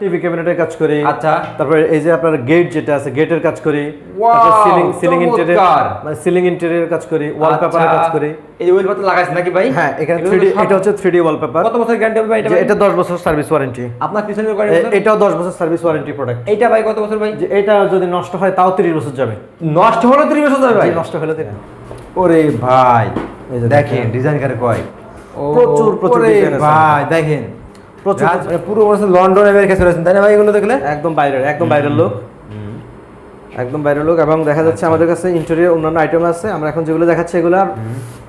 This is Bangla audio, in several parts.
টিভি ক্যাবিনেটের কাজ করি। আচ্ছা। তারপরে এই যে আপনার গেট যেটা আছে গেটের কাজ করি। সিলিং সিলিং ইন্টেরিয়র মানে সিলিং ইন্টেরিয়র কাজ করি ওয়ালপেপারের আচ্ছা। কাজ করি। এই ওয়েলপেপার লাগাইছেন নাকি ভাই? হ্যাঁ এখানে এগুলো 3D এটা হচ্ছে 3D ওয়ালপেপার কত বছর গ্যারান্টি হবে ভাই এটা এটা 10 বছর সার্ভিস ওয়ারেন্টি আপনার পিছনের গাড়ি এটাও 10 বছর সার্ভিস ওয়ারেন্টি প্রোডাক্ট এটা ভাই কত বছর ভাই? যে এটা যদি নষ্ট হয় তাও 30 বছর যাবে। নষ্ট হলো 30 বছর যাবে ভাই? নষ্ট হলে দিন ওরে ভাই। দেখেন। ডিজাইন করে কয়? প্রচুর, প্রচুর design আছে। ভাই দেখেন। প্রচুর, পুরো লন্ডন আমেরিকা চলে তাই না ভাই এগুলো দেখলে? একদম বাইরের একদম বাইরের লোক একদম বাইরের লোক এবং দেখা যাচ্ছে আমাদের কাছে ইন্টেরিয়র অন্যান্য আইটেম আছে। আমরা এখন যেগুলো দেখাচ্ছি এগুলো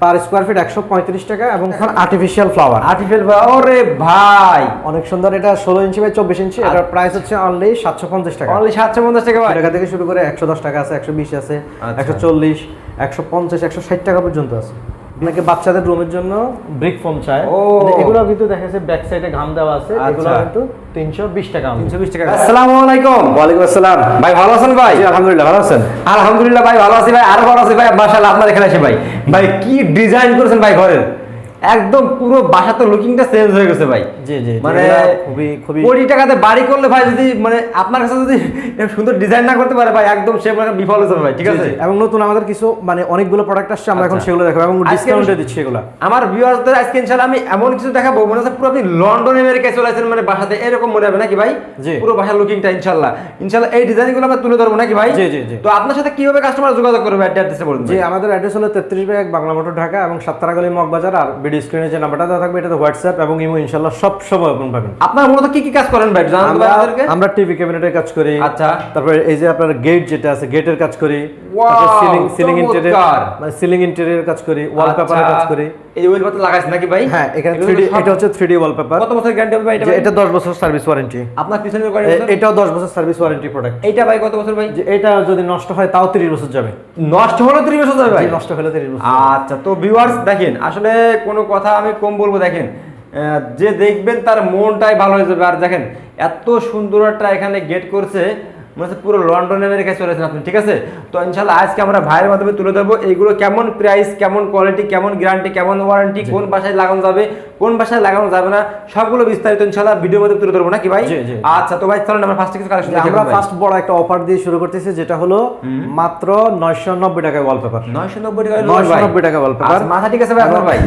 পার স্কোয়ার ফিট একশো পঁয়ত্রিশ টাকা এবং আর্টিফিশিয়াল ফ্লাওয়ার আর্টিফিশিয়াল ওরে ভাই! অনেক সুন্দর এটা ষোলো ইঞ্চি বাই চব্বিশ ইঞ্চি এটার প্রাইস হচ্ছে অনলি সাতশো পঞ্চাশ টাকা। অনলি 750 টাকা ভাই। টাকা থেকে শুরু করে একশো দশ টাকা আছে একশো বিশ আছে আচ্ছা। একশো চল্লিশ একশো পঞ্চাশ একশো ষাট টাকা পর্যন্ত আছে। আপনাকে বাচ্চাদের রুমের জন্য ব্রিক ফোম চায় ও। এগুলো কিন্তু দেখা যাচ্ছে ব্যাক সাইডে ঘাম দেওয়া আছে এগুলো আচ্ছা। কিন্তু তিনশো বিশ টাকা তিনশো 320 টাকা। আসসালামু আলাইকুম। ওয়ালাইকুম আসসালাম। ভাই ভালো আছেন ভাই? জি আলহামদুলিল্লাহ ভালো আছেন। আলহামদুলিল্লাহ ভাই ভালো আছি ভাই। আর ভালো আছি ভাই। মাশাআল্লাহ আপনার এখানে এসে ভাই। ভাই কি ডিজাইন করেছেন ভাই ঘরের? একদম পুরো বাসা তো লুকিংটা চেঞ্জ হয়ে গেছে ভাই জি জি মানে খুবই খুবই কোটি টাকাতে বাড়ি করলে ভাই যদি মানে আপনার কাছে যদি সুন্দর ডিজাইন না করতে পারে ভাই একদম সে মানে বিফল হয়ে যাবে ভাই ঠিক আছে এবং নতুন আমাদের কিছু মানে অনেকগুলো প্রোডাক্ট আসছে আমরা এখন আচ্ছা। সেগুলো দেখাবো এবং ডিসকাউন্টে দিচ্ছি এগুলো আমার ভিউয়ারদের আজকে ইনশাআল্লাহ আমি এমন কিছু দেখাবো মনে হচ্ছে পুরো আপনি লন্ডন আমেরিকায় চলে আসেন মানে বাসাতে এরকম মনে হবে নাকি ভাই জি। পুরো বাসার লুকিংটা ইনশাআল্লাহ ইনশাআল্লাহ এই ডিজাইনগুলো আমরা তুলে ধরবো নাকি ভাই জি, জি, জি। তো আপনার সাথে কীভাবে কাস্টমার যোগাযোগ করবে অ্যাড্রেসে বলুন ভাই। আমাদের অ্যাড্রেস হলো তেত্রিশ বাই এক বাংলা মোটর ঢাকা এবং সাতটারাগলি মগবাজার আর ভিডিও স্ক্রিনে যে নাম্বারটা দেওয়া থাকবে এটাতে হোয়াটসঅ্যাপ এবং ইমো ইনশাআল্লাহ সব সময় ওপেন পাবেন। আপনারা মূলত কি কি কাজ করেন ভাই? জানান আমাদেরকে আমরা টিভি ক্যাবিনেটের কাজ করি। আচ্ছা। তারপর এই যে আপনার গেট যেটা আছে গেটের কাজ করি। সিলিং সিলিং ইন্টেরিয়র মানে সিলিং ইন্টেরিয়র কাজ করি ওয়ালপেপারের আচ্ছা। কাজ করি। এই লাগাইছেন নাকি ভাই? হ্যাঁ এখানে 3D এটা হচ্ছে 3D ওয়ালপেপার কত বছর গ্যারান্টি হবে ভাই এটা এটা 10 বছর সার্ভিস ওয়ারেন্টি আপনার পিছনের গাড়ি এটাও 10 বছর সার্ভিস ওয়ারেন্টি প্রোডাক্ট এইটা ভাই কত বছর ভাই? এটা যদি নষ্ট হয় তাও 30 বছর যাবে। নষ্ট হলো 30 বছর যাবে ভাই? নষ্ট হলে 30 বছর আচ্ছা তো ভিউয়ার্স দেখেন আসলে কোনো কথা আমি কম বলব দেখেন আহ, যে দেখবেন তার মনটাই ভালো হয়ে যাবে। আর দেখেন এত সুন্দর একটা এখানে গেট করছে মনে হচ্ছে পুরো লন্ডন আমেরিকায় চলেছেন আপনি ঠিক আছে? তো ইনশাল্লাহ আজকে আমরা ভাইয়ের মাধ্যমে তুলে ধরবো এইগুলো কেমন প্রাইস কেমন কোয়ালিটি কেমন গ্যারান্টি কেমন ওয়ারেন্টি কোন বাসায় লাগানো যাবে কোন বাসায় লাগানো যাবে না সবগুলো বিস্তারিত ইনশাল্লাহ ভিডিওর মধ্যে তুলে ধরবো নাকি ভাই। আচ্ছা তো ভাই চলেন আমরা ফার্স্ট কিছু কালেকশন আমরা ফার্স্ট বড় একটা অফার দিয়ে শুরু করতেছি যেটা হলো মাত্র 990 টাকায় ওয়ালপেপার নয়শো নব্বই টাকা 990 টাকা wallpaper। আচ্ছা, মাথা ঠিক আছে ভাই আপনার ভাই?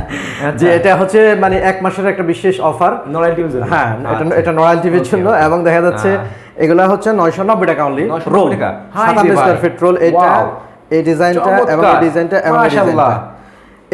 যে এটা হচ্ছে মানে এক মাসের একটা বিশেষ অফার নলাইটি ইউজার হ্যাঁ এটা এটা নয়াল টিভির জন্য এবং দেখা যাচ্ছে এগুলা হচ্ছে 990 টাকা অনলি 990 রোল টাকা। হাই রে 57 ভাই। স্কয়ার ফিট রোল এটা এই ডিজাইনটা এবং এই ডিজাইনটা এবং এই। ডিজাইনটা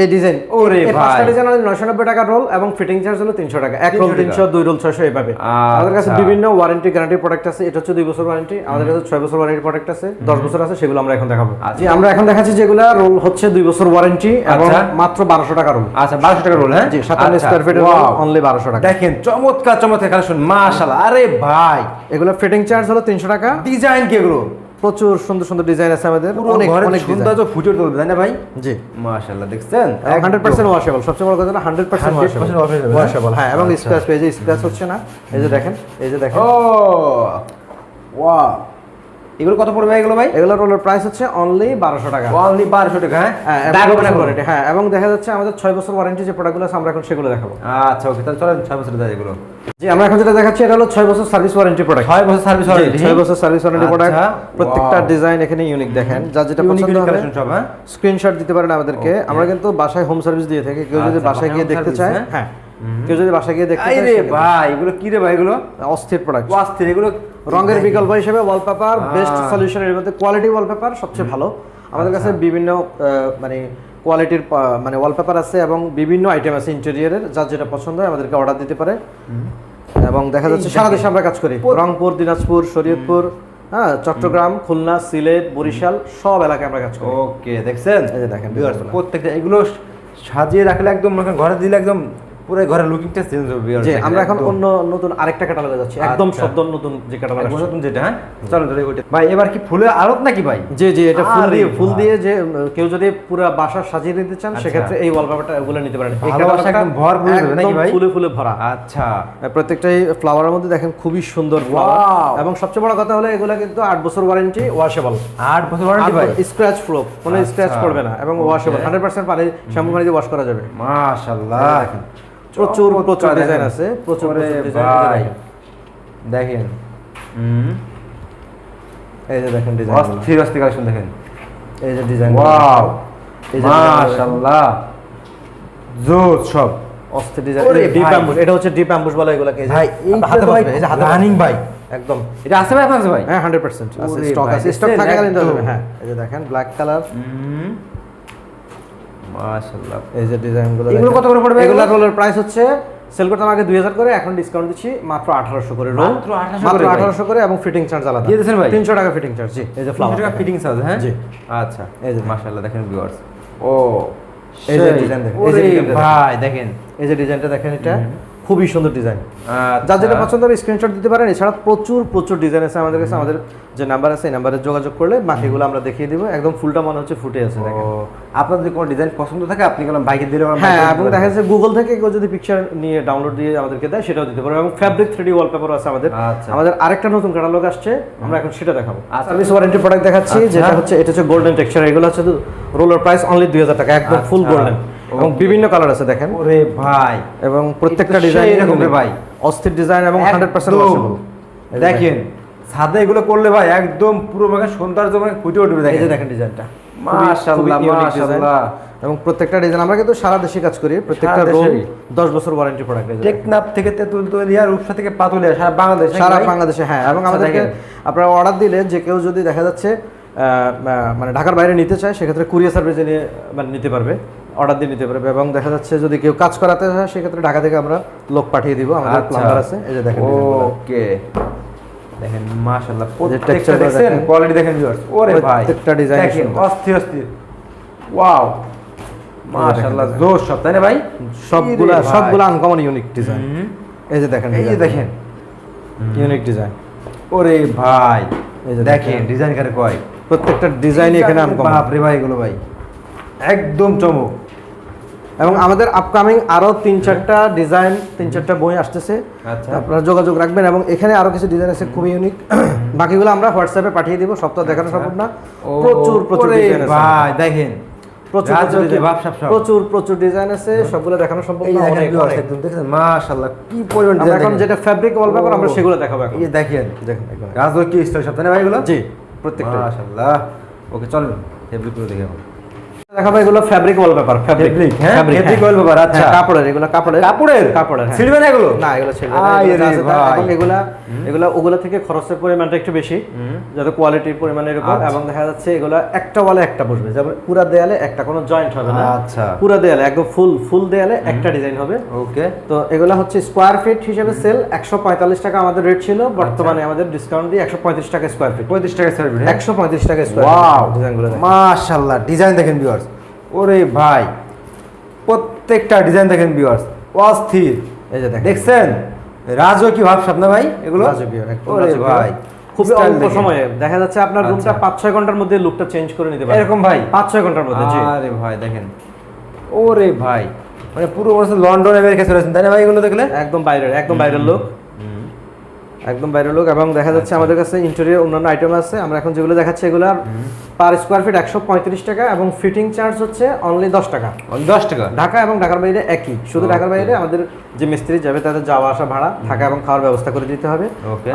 এই ডিজাইন ওরে এই পাঁচটা ভাই। ডিজাইন হলো 990 টাকা রোল এবং ফিটিং চার্জ হলো 300 টাকা। এক রোল 300 দুই রোল 600 এইভাবে আমাদের কাছে আচ্ছা। বিভিন্ন ওয়ারেন্টি গ্যারান্টি প্রোডাক্ট আছে। এটা হচ্ছে 2 বছর ওয়ারেন্টি আমাদের কাছে 6 বছর ওয়ারেন্টি প্রোডাক্ট আছে। 10 বছর আছে সেগুলো আমরা এখন দেখাবো। আচ্ছা। জি আমরা এখন দেখাচ্ছি যেগুলা রোল হচ্ছে 2 বছর ওয়ারেন্টি এবং আচ্ছা। মাত্র 1200 টাকা রোল আচ্ছা বারোশো টাকা রোল হ্যাঁ? জি 57 আচ্ছা, স্কয়ার ফিটের wow। অনলি 1200 টাকা। দেখেন চমৎকার চমৎকার কালেকশন মাশাআল্লাহ। আরে ভাই। এগুলো ফিটিং চার্জ হলো 300 টাকা। ডিজাইন কি এগুলো? প্রচুর সুন্দর সুন্দর ডিজাইন আছে আমাদের। অনেক অনেক সৌন্দর্য ফুটে তুলবে তাই না ভাই? জি। মাশাআল্লাহ দেখছেন? হান্ড্রেড পার্সেন্ট ওয়াশেবল সবচেয়ে বড় কথা হলো 100% ওয়াশেবল ওয়াশেবল হ্যাঁ? এবং। স্ক্র্যাচ পেয়ে যে স্ক্র্যাচ হচ্ছে না এই যে দেখেন এই যে দেখেন। ও! ওয়াও এগুলো কত পড়বে এগুলো ভাই? এগুলো রোলের প্রাইস হচ্ছে অনলি বারোশো টাকা। অনলি বারোশো টাকা হ্যাঁ? হ্যাঁ এবং হ্যাঁ এবং দেখা যাচ্ছে আমাদের ছয় বছর ওয়ারেন্টি যে প্রোডাক্টগুলো আছে আমরা এখন সেগুলো দেখাবো। আচ্ছা ওকে তাহলে চলেন ছয় বছর দেয় এগুলো। জি আমরা এখন যেটা দেখাচ্ছি এটা হলো ছয় বছর সার্ভিস ওয়ারেন্টি প্রোডাক্ট ছয় বছর সার্ভিস ওয়ারেন্টি ছয় বছর সার্ভিস ওয়ারেন্টি প্রোডাক্ট আচ্ছা, প্রত্যেকটা ডিজাইন এখানে ইউনিক দেখেন যা যেটা পছন্দ হবে সব হ্যাঁ? স্ক্রিনশট দিতে পারেন আমাদেরকে। আমরা কিন্তু বাসায় হোম সার্ভিস দিয়ে থাকি কেউ যদি আচ্ছা, বাসায় গিয়ে দেখতে চায় হ্যাঁ? হ্যাঁ। কেউ যদি বাসায় গিয়ে দেখতে চায় ভাই এগুলো কি রে ভাই এগুলো? অস্থির প্রোডাক্ট অস্থির এগুলো রঙের বিকল্প হিসেবে ওয়ালপেপার বেস্ট সলিউশন এর মধ্যে কোয়ালিটি ওয়ালপেপার সবচেয়ে ভালো। আমাদের কাছে বিভিন্ন মানে কোয়ালিটির মানে ওয়ালপেপার আছে এবং বিভিন্ন আইটেম আছে ইন্টেরিয়রের যার যেটা পছন্দ হয় আমাদেরকে অর্ডার দিতে পারে। এবং দেখা যাচ্ছে সারা দেশে আমরা কাজ করি। রংপুর দিনাজপুর শরীয়তপুর হ্যাঁ চট্টগ্রাম খুলনা সিলেট বরিশাল সব এলাকায় আমরা কাজ করি। ওকে দেখছেন? এই যে দেখেন। প্রত্যেকটা এগুলো সাজিয়ে রাখলে একদম ঘরে দিলে একদম পুরো ঘরের লুকিংটা চেঞ্জ হবে যে আমরা এখন অন্য নতুন আরেকটা ক্যাটালগে যাচ্ছি একদম আচ্ছা। শব্দ নতুন যে ক্যাটালগ একদম নতুন যেটা হ্যাঁ? চলো তাহলে ওইটা। ভাই এবার কি ফুলে আড়ত নাকি ভাই? জি জি এটা ফুল দিয়ে ফুল দিয়ে যে কেউ যদি পুরো বাসা সাজিয়ে নিতে চান আচ্ছা। সেক্ষেত্রে এই ওয়ালপেপারটা ওগুলো নিতে পারেন। একদম ভরপুর হয়ে যাবে নাকি ভাই? ফুলে ফুলে ভরা। আচ্ছা। প্রত্যেকটাই ফ্লাওয়ারের মধ্যে দেখেন খুবই সুন্দর ফ্লাওয়ার এবং সবচেয়ে বড় কথা হলো এগুলো কিন্তু আট বছর ওয়ারেন্টি ওয়াশেবল আট বছর ওয়ারেন্টি ভাই? স্ক্র্যাচ প্রুফ কোনো আচ্ছা। স্ক্র্যাচ পড়বে না এবং ওয়াশেবল হান্ড্রেড পার্সেন্ট পানি শ্যাম্পু পানি দিয়ে ওয়াশ করা যাবে। মাশাআল্লাহ প্রচুর প্রচুর ডিজাইন আছে প্রচুর ভাই। দেখেন। এই যে দেখেন ডিজাইন অস্থির অস্থির কালেকশন দেখেন। এই যে ডিজাইন ওয়াও। মাশাআল্লাহ। জোস সব। অস্থির ডিজাইন ডিপ। অ্যাম্বুশ এটা হচ্ছে ডিপ অ্যাম্বুশ বলে এগুলোকে। এই যে ভাই এই হাতে ভাই বসবে, এই যে হাতে রানিং ভাই। একদম। এটা আছে ভাই আপনার কাছে ভাই? হ্যাঁ হান্ড্রেড পার্সেন্ট আছে স্টক আছে। স্টক? থাকাকালীন হ্যাঁ এই যে দেখেন ব্ল্যাক কালার হুম। মাশাআল্লাহ। এই যে ডিজাইন এগুলো কত করে পড়বে এগুলো? এগুলো? রোলের প্রাইস হচ্ছে সেল করতাম আগে 2000 করে এখন ডিসকাউন্ট দিচ্ছি মাত্র 1800 করে। রোল মাত্র 1800 করে ভাই। 1800 করে এবং ফিটিং চার্জ আলাদা। দিয়ে দিয়েছেন ভাই? 300 টাকা ফিটিং চার্জ জি এই যে ফ্লাওয়ার ফ্লাওয়ার টাকা ফিটিংস আছে হ্যাঁ? জি। আচ্ছা এই যে মাশাআল্লাহ দেখেন ভিউয়ার্স ও এই যে ডিজাইন দেখেন, এই যে ওরে ডিজাইনটা দেখেন। ভাই দেখেন। এই যে ডিজাইনটা দেখেন এটা। খুবই সুন্দর ডিজাইন আচ্ছা। যার যেটা পছন্দ হবে স্ক্রিনশট দিতে পারেন। এছাড়া প্রচুর প্রচুর ডিজাইন আছে আমাদের কাছে। আমাদের যে নাম্বার আছে এই নাম্বারে যোগাযোগ করলে বাকিগুলো আমরা দেখিয়ে দিব। একদম ফুলটা মনে হচ্ছে ফুটে আছে দেখেন। আপনার যদি কোনো ডিজাইন পছন্দ থাকে? আপনি গেলাম বাইকে দিলে আমার হ্যাঁ এবং দেখা যাচ্ছে গুগল থেকে কেউ যদি পিকচার নিয়ে ডাউনলোড দিয়ে আমাদেরকে দেয় সেটাও দিতে পারব। এবং ফ্যাব্রিক থ্রি ডি ওয়ালপেপার আছে আমাদের। আচ্ছা। আমাদের আরেকটা নতুন ক্যাটালগ আসছে। আমরা এখন সেটা দেখাবো। আচ্ছা। সার্ভিস ওয়ারেন্টি প্রোডাক্ট দেখাচ্ছি আচ্ছা। যেটা হচ্ছে এটা হচ্ছে গোল্ডেন টেক্সচার এগুলো হচ্ছে রোলার প্রাইস অনলি দুই হাজার টাকা একদম ফুল আচ্ছা। গোল্ডেন এবং বিভিন্ন কালার আছে দেখেন। ওরে ভাই। এবং প্রত্যেকটা ডিজাইন সেই রকম রে ভাই। অস্থির ডিজাইন এবং হান্ড্রেড পার্সেন্ট একদম। দেখেন ছাদে এগুলো করলে ভাই একদম পুরো মানে সৌন্দর্য মানে ফুটে উঠবে এই দেখেন যে দেখেন ডিজাইনটা মাশাআল্লাহ মাশাআল্লাহ এবং প্রত্যেকটা ডিজাইন আমরা কিন্তু সারা দেশে কাজ করি। প্রত্যেকটা রোল দেশেই। দশ। বছর ওয়ারেন্টি প্রোডাক্ট টেকনাফ থেকে তেতুল তৈরিয়া রূপসা থেকে পাতুলিয়া সারা বাংলাদেশ সারা বাংলাদেশে হ্যাঁ। এবং আচ্ছা, আমাদেরকে দেখেন। আপনারা অর্ডার দিলে যে কেউ যদি দেখা যাচ্ছে মানে ঢাকার বাইরে নিতে চায় সেক্ষেত্রে কুরিয়ার সার্ভিসে নিয়ে মানে নিতে পারবে। অর্ডার দিয়ে নিতে পারবে এবং দেখা যাচ্ছে যদি কেউ কাজ করাতে চায় সেক্ষেত্রে ঢাকা থেকে আমরা লোক পাঠিয়ে দিব। আমাদের আচ্ছা। প্লাম্বার আছে। এই যে দেখেন ওকে। দেখেন মাশাআল্লাহ প্রত্যেকটা দেখেন। কোয়ালিটি দেখেন ভিউয়ার্স ওরে ভাই। প্রত্যেকটা design দেখেন। অস্থির অস্থির। ওয়াও। মাশাআল্লাহ জোশ সব তাই না ভাই? সবগুলা সবগুলা আনকমন ইউনিক ডিজাইন। এই যে দেখেন এই যে দেখেন। ইউনিক ডিজাইন ওরে ভাই। এই যে দেখেন দেখেন। ডিজাইন কারে কয়? প্রত্যেকটা ডিজাইন এখানে আনকমন বাপ রে ভাই এগুলো ভাই। একদম চমক। এবং আমাদের আপকামিং আরও তিন চারটা ডিজাইন তিন চারটা বই আসতেছে। আচ্ছা। আপনারা যোগাযোগ রাখবেন এবং এখানে আরও কিছু ডিজাইন আছে খুবই ইউনিক বাকিগুলো আমরা হোয়াটসঅ্যাপে পাঠিয়ে দিব সব তো দেখানো সম্ভব না। প্রচুর প্রচুর ডিজাইন আছে। ভাই দেখেন। প্রচুর প্রচুর রাজকীয় design- ভাবসাব সব। প্রচুর প্রচুর ডিজাইন আছে সবগুলো দেখানো সম্ভব না দেখেন অনেক, viewers, অনেক। একদম দেখেন মাশাআল্লাহ কি পরিমাণ আমরা ডিজাইন এখন যেটা ওয়ালপেপার আমরা সেগুলো দেখাবো এখন। এই দেখেন স্টাইল জি প্রত্যেকটা। মাশাআল্লাহ। ওকে চলুন ফেব্রিক দেখে। দেখাবো এগুলো ফ্যাব্রিক ওয়ালপেপার ফ্যাব্রিক হ্যাঁ? Fabric wallpaper, আচ্ছা। কাপড়ের এগুলো কাপড়ের। কাপড়ের? কাপড়ের হ্যাঁ। ছিড়বে না এগুলো? না এগুলো ছেড়ে আয় এবং এগুলা এগুলা ওগুলা থেকে খরচের পরিমাণটা একটু বেশি যাতে কোয়ালিটির পরিমাণের উপর আচ্ছা। এবং দেখা যাচ্ছে এগুলা একটা ওয়ালে একটা বসবে যেমন পুরা দেয়ালে একটা কোনো জয়েন্ট হবে না। আচ্ছা। পুরা দেয়ালে একদম ফুল ফুল দেয়ালে একটা ডিজাইন হবে। ওকে। তো এগুলা হচ্ছে স্কোয়ার ফিট হিসেবে সেল একশো পঁয়তাল্লিশ টাকা আমাদের রেট ছিল বর্তমানে আমাদের ডিসকাউন্ট দিয়ে একশো পঁয়ত্রিশ টাকা স্কোয়ার ফিট পঁয়ত্রিশ টাকা স্কয়ার ফিট একশো পঁয়ত্রিশ টাকা স্কোয়ার ওয়াও ডিজাইনগুলো দেখেন। মাশাআল্লাহ ডিজাইন দেখেন ভিউয়ার্স ওরে ভাই প্রত্যেকটা ডিজাইন দেখেন ভিউয়ার্স অস্থির। এই যে দেখেন। দেখছেন? রাজকীয় ভাবসাব না ভাই এগুলো? রাজকীয়, ওরে ভাই খুবই অল্প সময়ে। দেখা যাচ্ছে আপনার রুমটা আচ্ছা। পাঁচ ছয় ঘণ্টার মধ্যে লুকটা চেঞ্জ করে নিতে পারে এরকম ভাই? পাঁচ ছয় ঘণ্টার মধ্যে আরে ভাই দেখেন। ওরে ভাই মানে পুরো মনে লন্ডন আমেরিকা চলে আসছেন তাই না ভাই এগুলো দেখলে? একদম বাইরের একদম বাইরের লোক একদম বাইরের লোক এবং দেখা যাচ্ছে আমাদের কাছে ইন্টেরিয়র অন্যান্য আইটেম আছে। আমরা এখন যেগুলো দেখাচ্ছি এগুলো পার স্কোয়ার ফিট একশো পঁয়ত্রিশ টাকা এবং ফিটিং চার্জ হচ্ছে অনলি দশ টাকা। দশ টাকা? ঢাকা এবং ঢাকার বাইরে একই। শুধু ঢাকার বাইরে আমাদের যে মিস্ত্রি যাবে তাদের যাওয়া আসা ভাড়া থাকা এবং খাওয়ার ব্যবস্থা করে দিতে হবে.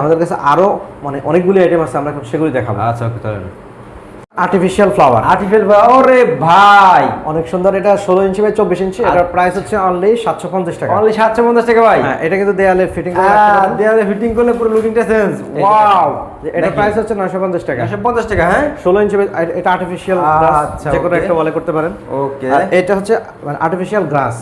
আমাদের কাছে আরও মানে অনেকগুলি আইটেম আছে আমরা সেগুলি দেখাবো। আচ্ছা ওকে আর্টিফিশিয়াল ফ্লাওয়ার আর্টিফিশিয়াল ওরে ভাই! অনেক সুন্দর এটা ষোলো ইঞ্চি বাই চব্বিশ ইঞ্চি এটার প্রাইস হচ্ছে অনলি সাতশো পঞ্চাশ টাকা। অনলি সাতশো পঞ্চাশ টাকা ভাই! হ্যাঁ এটা কিন্তু দেয়ালে ফিটিং পারেন। দেয়ালে ফিটিং করলে পুরো লুকিংটা চেঞ্জ ওয়াও এটা প্রাইস হচ্ছে নয়শো পঞ্চাশ টাকা। একশো পঞ্চাশ টাকা হ্যাঁ? ষোলো ইঞ্চি এটা আর্টিফিশিয়াল আচ্ছা, যে কোনো একটা করতে পারেন। ওকে এটা হচ্ছে মানে আর্টিফিশিয়াল গ্রাস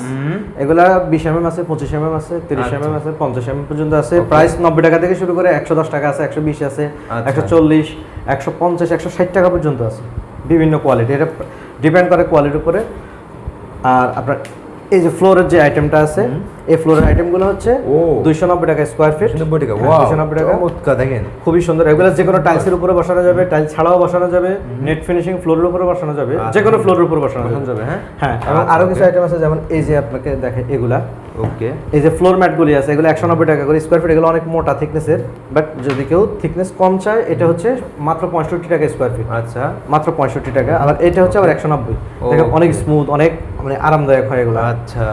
এগুলা বিশ এমএম আছে পঁচিশ এমএম আছে তিরিশ আচ্ছা। এমএম আছে পঞ্চাশ এমএম পর্যন্ত আছে। প্রাইস নব্বই টাকা থেকে শুরু করে একশো দশ টাকা আছে একশো বিশ আছে আচ্ছা। একশো চল্লিশ। একশো পঞ্চাশ, একশো ষাট টাকা পর্যন্ত আছে। বিভিন্ন কোয়ালিটি এটা ডিপেন্ড করে কোয়ালিটির উপরে। আর আপনার এই যে ফ্লোরের যে আইটেমটা আছে এই ফ্লোরের আইটেমগুলো হচ্ছে। দুইশো নব্বই টাকা স্কোয়ার ফিট নব্বই টাকা হ্যাঁ, ওয়াও 290 টাকা। চমৎকার দেখেন। খুবই সুন্দর এগুলো যে কোনো টাইলসের উপরে বসানো যাবে টাইলস ছাড়াও বসানো যাবে নেট ফিনিশিং ফ্লোরের উপরে বসানো যাবে আচ্ছা। যে কোনো ফ্লোরের উপরে বসানো যাবে হ্যাঁ? হ্যাঁ এবং আচ্ছা, আরও কিছু আইটেম আছে যেমন এই যে আপনাকে দেখে এগুলা। ওকে এই যে ফ্লোর ম্যাটগুলি আছে এগুলো একশো নব্বই টাকা করে স্কোয়ার ফিট এগুলো অনেক মোটা থিকনেসের বাট যদি কেউ থিকনেস কম চায় এটা হচ্ছে মাত্র পঁয়ষট্টি টাকা স্কোয়ার ফিট আচ্ছা। মাত্র পঁয়ষট্টি টাকা আর এটা হচ্ছে আবার একশো নব্বই। অনেক স্মুথ অনেক মানে আরামদায়ক হয় এগুলো। আচ্ছা।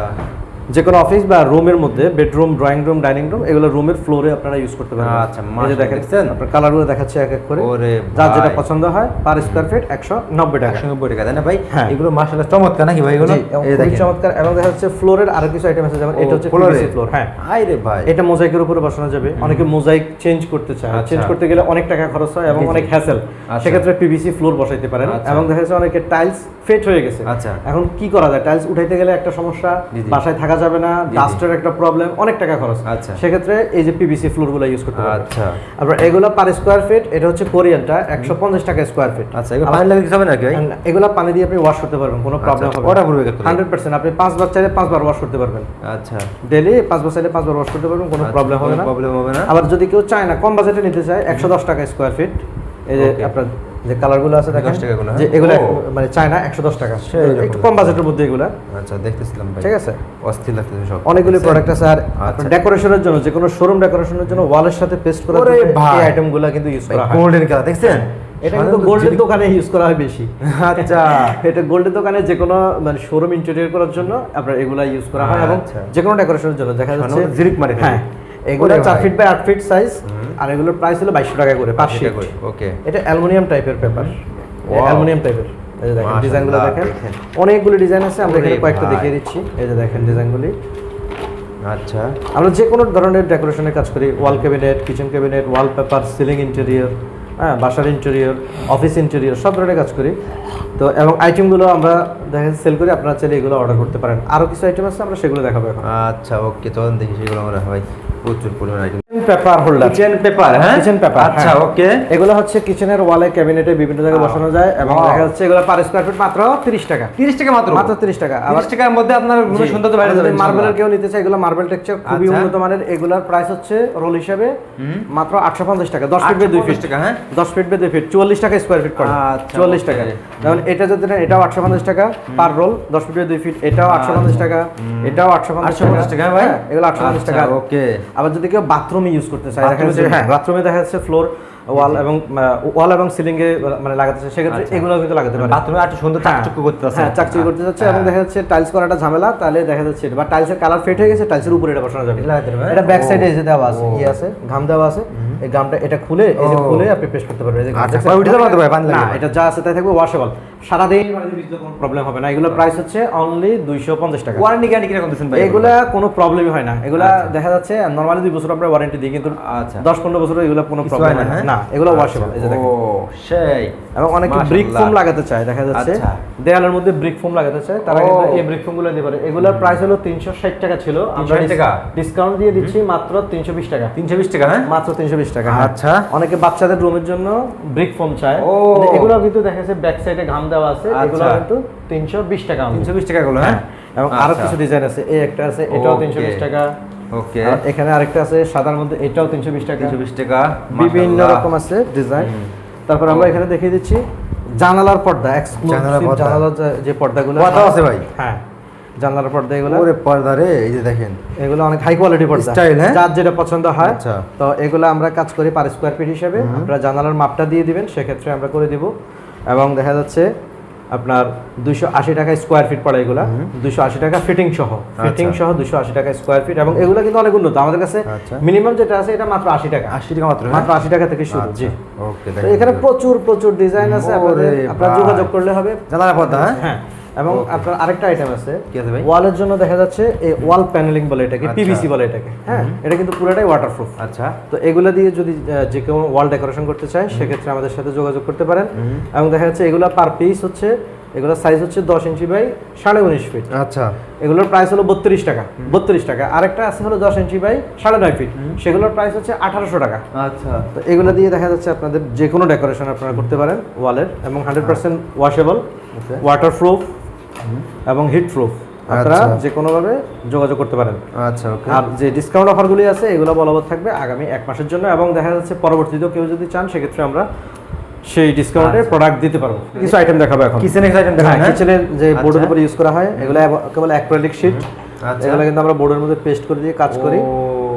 যে কোনো অফিস বা রুমের মধ্যে bedroom drawing room dining room এগুলো রুমের ফ্লোরে আপনারা ইউজ করতে পারবেন আচ্ছা, এই যে মাশাআল্লাহ, দেখেন? আপনার কালারগুলো দেখাচ্ছে এক এক করে ওরে যার যেটা পছন্দ হয় পার স্কোয়ার ফিট একশো নব্বই টাকা একশো নব্বই টাকা তাই না ভাই হ্যাঁ। এগুলো মাসাল্লাহ চমৎকার নাকি ভাই এগুলো এই দেখেন চমৎকার এবং দেখা যাচ্ছে ফ্লোরের আরও কিছু আইটেম আছে যেমন এটা হচ্ছে পিভিসি ফ্লোর হ্যাঁ আই রে ভাই এটা মোজাইকের উপরে বসানো যাবে অনেকে মোজাইক চেঞ্জ করতে চায় আচ্ছা। চেঞ্জ করতে গেলে অনেক টাকা খরচ হয় এবং। অনেক হ্যাসেল আচ্ছা। সেক্ষেত্রে পিভিসি ফ্লোর বসাইতে পারেন আচ্ছা। এবং দেখা যাচ্ছে অনেকে টাইলস ফেট হয়ে গেছে আচ্ছা। এখন কি করা যায় টাইলস উঠাইতে গেলে একটা সমস্যা। বাসায় থাকা যাবে না ডাস্টের একটা প্রবলেম অনেক টাকা খরচ। আচ্ছা। সেক্ষেত্রে এই যে পিভিসি ফ্লোরগুলো ইউজ করতে পারেন আচ্ছা। আবার এগুলো পার স্কোয়ার ফিট এটা হচ্ছে কোরিয়ানটা একশো পঞ্চাশ টাকা স্কোয়ার ফিট আচ্ছা এগুলো পানি লাগে হবে নাকি এগুলো পানি দিয়ে আপনি ওয়াশ করতে পারবেন কোনো প্রবলেম আচ্ছা, হবে proof এক্ষেত্রে? হান্ড্রেড পার্সেন্ট আপনি পাঁচবার চাইলে পাঁচবার ওয়াশ করতে পারবেন। আচ্ছা। ডেলি পাঁচবার চাইলে পাঁচবার ওয়াশ করতে পারবেন কোনো প্রবলেম হবে না। প্রবলেম হবে না। আবার যদি কেউ চায় না কম বাজেটে নিতে চায় একশো দশ টাকা স্কোয়ার ফিট এই যে আপনার যে কালারগুলো আছে দেখেন 10 টাকাগুলো, যে হ্যাঁ? এগুলো মানে চায় না একশো দশ টাকা। একটু কম বাজেটের মধ্যে এগুলো। আচ্ছা দেখতেছিলাম ভাই। ঠিক আছে? অস্থির লাগতেছে সব। অনেকগুলি? প্রোডাক্ট আছে আর আচ্ছা। ডেকোরেশনের জন্য যে কোনো শোরুম ডেকোরেশনের জন্য ওয়ালের সাথে পেস্ট করা। এই আইটেমগুলো কিন্তু ইউজ করা হয়। গোল্ডেন কালার দেখছেন? এটা কিন্তু গোল্ডের দোকানে ইউজ করা হয় বেশি। আচ্ছা। এটা গোল্ডের দোকানে যে কোনো মানে শোরুম ইন্টেরিয়র করার জন্য আপনার এগুলা ইউজ করা হয় এবং আচ্ছা। যে কোনো ডেকোরেশনের জন্য। দেখা যাচ্ছে জিরিক মারে হ্যাঁ। এগুলো চার ফিট বাই আট ফিট সাইজ আর এগুলোর প্রাইস হলো বাইশশো টাকা করে পাঁচ এটা শিট কই? ওকে এটা অ্যালুমিনিয়াম টাইপের পেপার অ্যালুমিনিয়াম টাইপের এই যে দেখেন ডিজাইনগুলো দেখেন। দেখেন। অনেকগুলো ডিজাইন আছে আমরা এখানে কয়েকটা দেখিয়ে দিচ্ছি। এই যে দেখেন ডিজাইনগুলি। আচ্ছা। আমরা যে কোনো ধরনের ডেকোরেশনের কাজ করি wall cabinet kitchen cabinet wall paper ceiling interior হ্যাঁ বাসার ইন্টেরিয়র অফিস ইন্টেরিয়র সব ধরনের কাজ করি। তো এবং আইটেমগুলো আমরা দেখা সেল করি। আপনারা চাইলে এগুলো অর্ডার করতে পারেন। আরও কিছু আইটেম আছে আমরা সেগুলো দেখাবো এখন। আচ্ছা ওকে চলুন দেখি সেগুলো আমরা ভাই প্রচুর পরিমাণ item paper holder kitchen paper হ্যাঁ? কিচেন পেপার আচ্ছা ওকে এগুলো হচ্ছে কিচেনের ওয়ালে ক্যাবিনেটে বিভিন্ন জায়গায় বসানো যায় এবং দেখা যাচ্ছে এগুলো পার স্কোয়ার ফিট মাত্র তিরিশ টাকা। 30 টাকা মাত্র? মাত্র তিরিশ টাকা। আবার 30 টাকার মধ্যে আপনার রুমের সৌন্দর্য বাইরে যাবে মার্বেলের কেউ নিতে চায় এগুলো মার্বেল টেক্সচার খুবই আচ্ছা। উন্নত মানের। এগুলোর প্রাইস হচ্ছে রোল হিসাবে মাত্র আটশো পঞ্চাশ টাকা। দশ ফিট বাই দুই 850 ফিট টাকা, হ্যাঁ? দশ ফিট বাই দুই ফিট চুয়াল্লিশ টাকা স্কোয়ার ফিট পড়ে আচ্ছা, চুয়াল্লিশ okay. টাকা যেমন এটা যদি নেন এটাও আটশো পঞ্চাশ টাকা পার রোল দশ ফিট বাই দুই ফিট এটাও আটশো পঞ্চাশ টাকা। এটাও আটশো পঞ্চাশ 850 টাকা, ভাই? হ্যাঁ, এগুলো আটশো পঞ্চাশ টাকা। ওকে আবার যদি কেউ বাথরুমে ইউজ করতে চাই দেখা যাচ্ছে হ্যাঁ। বাথরুমে দেখা যাচ্ছে ফ্লোর ওয়াল এবং ওয়াল এবং সিলিং এ মানে লাগাতে চাই সেক্ষেত্রে আচ্ছা। এগুলো কিন্তু লাগাতে পারে। বাথরুমে একটু সুন্দর হ্যাঁ, চাকচুক্য করতে আছে। হ্যাঁ চাকচুকি করতে যাচ্ছে এবং দেখা যাচ্ছে টাইলস করাটা ঝামেলা তাহলে দেখা যাচ্ছে। বা টাইলসের কালার ফেট হয়ে গেছে টাইলসের উপরে এটা বসানো যাবে। এটা ব্যাক। সাইডে এসে দেওয়া আছে ই কি আছে ঘাম দেওয়া আছে। এই গামটা এটা খুলে এই যে খুলে আপনি পেস্ট করতে পারবেন। আচ্ছা, না? এটা যা আছে তাই থাকবে ওয়াশেবল সারাদিন প্রবলেম হবে না এগুলোর প্রাইস হচ্ছে অনলি দুইশো পঞ্চাশ টাকা। ওয়ারেন্টি গ্যারান্টি কীরকম দিচ্ছেন ভাই এগুলা কোনো প্রবলেমই হয় না। এগুলা দেখা যাচ্ছে নরমালি দুই বছর আমরা ওয়ারেন্টি দিই কিন্তু আচ্ছা। দশ পনেরো বছর এগুলো কোনো প্রবলেম হয় না, হয় এগুলো ওয়াশেবল এই যে দেখেন। ও সেই। এবং অনেকে ব্রিক ফোম লাগাতে চায় দেখা যাচ্ছে। আচ্ছা। দেয়ালের মধ্যে ব্রিক ফোম লাগাতে চায় তারা কিন্তু এই ব্রিক ফোমগুলো দিতে পারে। এগুলোর প্রাইস হলো তিনশো ষাট টাকা ছিল। আমরা ডিসকাউন্ট দিয়ে দিচ্ছি মাত্র তিনশো বিশ টাকা। 320 টাকা হ্যাঁ? মাত্র তিনশো বিশ টাকা হ্যাঁ। আচ্ছা। অনেকে বাচ্চাদের রুমের জন্য ব্রিক ফোম চায়। ও। এগুলো কিন্তু দেখা যাচ্ছে ব্যাক সাইডে ঘাম দেওয়া আছে এগুলো আচ্ছা। কিন্তু তিনশো বিশ টাকা only। 320 টাকা গুলো হ্যাঁ? হ্যাঁ। এবং আরও কিছু ডিজাইন আছে এই একটা আছে এটাও তিনশো বিশ টাকা। ওকে। এখানে আরেকটা আছে সাদার মধ্যে এটাও তিনশো বিশ টাকা। 320 টাকা বিভিন্ন রকম আছে ডিজাইন তারপর আমরা এখানে দেখিয়ে দিচ্ছি জানালার পর্দা এক্সক্লুসিভ জানালার জানালার যে- যে পর্দাগুলো আছে ভাই? হ্যাঁ। জানালার পর্দা এগুলো? ওরে পর্দা রে এই যে দেখেন। এগুলো অনেক হাই কোয়ালিটি পর্দা। Style, হ্যাঁ? যার যেটা পছন্দ হয়। আচ্ছা। তো এগুলো আমরা কাজ করি পার স্কোয়ার ফিট হিসেবে। আপনারা জানালার মাপটা দিয়ে দিবেন সেক্ষেত্রে আমরা করে দিব। এবং দেখা যাচ্ছে আপনার দুইশো আশি টাকা স্কোয়ার ফিট পড়ে এগুলা। দুইশো আশি টাকা ফিটিং সহ। ফিটিং সহ দুইশো আশি টাকা স্কোয়ার ফিট এবং এগুলো কিন্তু অনেক উন্নত। আমাদের কাছে আচ্ছা। মিনিমাম যেটা আছে এটা মাত্র আশি টাকা। 80 টাকা মাত্র হ্যাঁ? মাত্র আশি টাকা থেকে শুরু। জি। ওকে তো এখানে প্রচুর প্রচুর ডিজাইন আছে। আপনারা যোগাযোগ করলে হবে। জানালা পর্দা হ্যাঁ? হ্যাঁ। এবং আপনার আরেকটা আইটেম আছে কি আছে ভাই? ওয়ালের জন্য দেখা যাচ্ছে এই ওয়াল প্যানেলিং বলে এটাকে আচ্ছা। পিভিসি বলে এটাকে। হ্যাঁ এটা কিন্তু পুরোটাই ওয়াটারপ্রুফ আচ্ছা। তো এগুলো দিয়ে যদি যে কেউ ওয়াল ডেকোরেশন করতে চায় সেক্ষেত্রে আমাদের সাথে যোগাযোগ করতে পারেন। এবং দেখা যাচ্ছে এগুলো পার পিস হচ্ছে এগুলোর সাইজ হচ্ছে দশ ইঞ্চি বাই সাড়ে উনিশ ফিট আচ্ছা। এগুলোর প্রাইস হলো বত্রিশ টাকা বত্রিশ টাকা। আরেকটা আছে হলো দশ ইঞ্চি বাই সাড়ে নয় ফিট সেগুলোর প্রাইস হচ্ছে আঠারোশো টাকা। আচ্ছা। তো এগুলো দিয়ে দেখা যাচ্ছে আপনাদের যে কোনো ডেকোরেশন আপনারা করতে পারেন ওয়ালের এবং হান্ড্রেড পার্সেন্ট ওয়াশেবল Okay. এবং হিট প্রুফ আপনারা আচ্ছা। যে কোনোভাবে যোগাযোগ করতে পারেন। আচ্ছা ওকে আর যে ডিসকাউন্ট অফারগুলি আছে এগুলো বলবৎ থাকবে আগামী এক মাসের জন্য এবং দেখা যাচ্ছে পরবর্তীতেও কেউ যদি চান সেক্ষেত্রে আমরা সেই ডিসকাউন্টে প্রোডাক্ট দিতে পারব। কিছু আইটেম দেখাবো এখন। কিচেন আইটেম দেখান হ্যাঁ হ্যাঁ? কিচেনের যে বোর্ডের আচ্ছা। উপরে ইউজ করা হয় এগুলো কেবল অ্যাক্রিলিক শিট আচ্ছা। এগুলো কিন্তু আমরা বোর্ডের মধ্যে পেস্ট করে দিয়ে কাজ করি।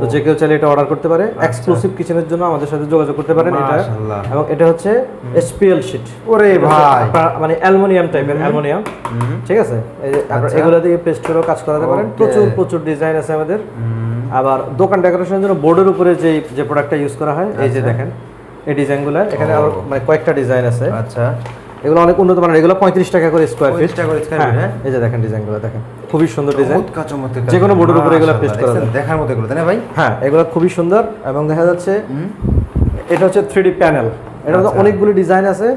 তো যে কেউ চাইলে এটা অর্ডার করতে পারে। এক্সক্লুসিভ কিচেনের জন্য আমাদের সাথে যোগাযোগ করতে পারেন এটা। এবং এটা হচ্ছে এসপিএল শিট ওরে ভাই। মানে অ্যালুমিনিয়াম টাইপের অ্যালুমিনিয়াম। ঠিক আছে? এই যে আপনারা আচ্ছা। এগুলো দিয়ে পেস্ট করেও কাজ করাতে পারেন। প্রচুর প্রচুর ডিজাইন আছে আমাদের। আবার দোকান ডেকোরেশনের জন্য বোর্ডের উপরে যে যে প্রোডাক্টটা ইউজ করা হয় এই যে দেখেন এই ডিজাইনগুলো এখানে আবার মানে কয়েকটা ডিজাইন আছে। আচ্ছা। এগুলো অনেক উন্নত মানের এগুলো পঁয়ত্রিশ টাকা করে স্কোয়ার ফিট টাকা করে square feet, হ্যাঁ? এই যে দেখেন ডিজাইনগুলো দেখেন। খুবই সুন্দর ডিজাইন। যে কোনো বোর্ডের উপরে এগুলো paste করা দেখছেন? দেখার মতো এগুলো তাই না ভাই? হ্যাঁ এগুলো খুবই সুন্দর এবং দেখা যাচ্ছে এটা হচ্ছে থ্রিডি প্যানেল এটা। অনেকগুলো ডিজাইন আছে।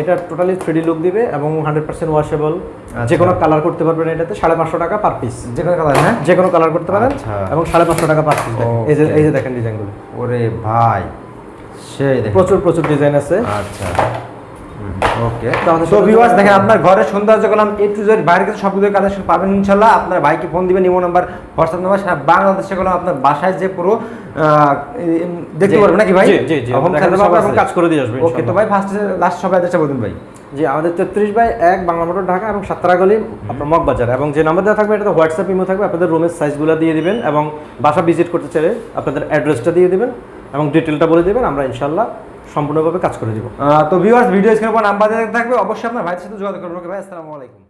এটা টোটালি থ্রিডি লুক দিবে এবং হান্ড্রেড পার্সেন্ট ওয়াশেবল যে কোনো কালার করতে পারবেন এটাতে সাড়ে পাঁচশো টাকা পার পিস যে কোনো কালার হ্যাঁ? যে কোনো কালার করতে পারেন আচ্ছা। এবং সাড়ে পাঁচশো টাকা পার পিস এই যে এই যে দেখেন ডিজাইনগুলো। ওরে ভাই সেই দেখেন। প্রচুর প্রচুর ডিজাইন আছে। আচ্ছা। ওকে তো আমাদের তো ভিউয়ার্স দেখেন আপনার ঘরের সৌন্দর্য করলাম এ টু জেড বাইরের কাছে সব কালেকশন পাবেন ইনশাল্লাহ। আপনার ভাইকে ফোন দিবেন ইমো নাম্বার হোয়াটসঅ্যাপ নাম্বার সারা বাংলাদেশে করলাম আপনার বাসায় যে পুরো দেখতে পারবেন নাকি ভাই? জি, জি, জি, হোম দেখা সার্ভিস যাবে সব এবং আছে? কাজ করে দিয়ে আসবে ওকে তো ভাই ফার্স্ট লাস্ট সব অ্যাড্রেসটা বলুন ভাই। জি আমাদের তেত্রিশ বাই এক বাংলা মোটর ঢাকা এবং আপনার মগবাজার। এবং যে নাম্বার দেওয়া থাকবে এটাতে হোয়াটসঅ্যাপ ইমো থাকবে আপনাদের রুমের সাইজগুলো দিয়ে দিবেন এবং বাসা ভিজিট করতে চাইলে আপনাদের অ্যাড্রেসটা দিয়ে দিবেন এবং ডিটেলটা বলে দিবেন আমরা ইনশাল্লাহ সম্পূর্ণভাবে কাজ করে দিব। তো ভিউয়ার্স ভিডিও স্ক্রিনের উপর নাম্বার থাকবে, অবশ্যই আপনার ভাইয়ের সাথে যোগাযোগ করবেন ওকে ভাই, আসসালামু আলাইকুম।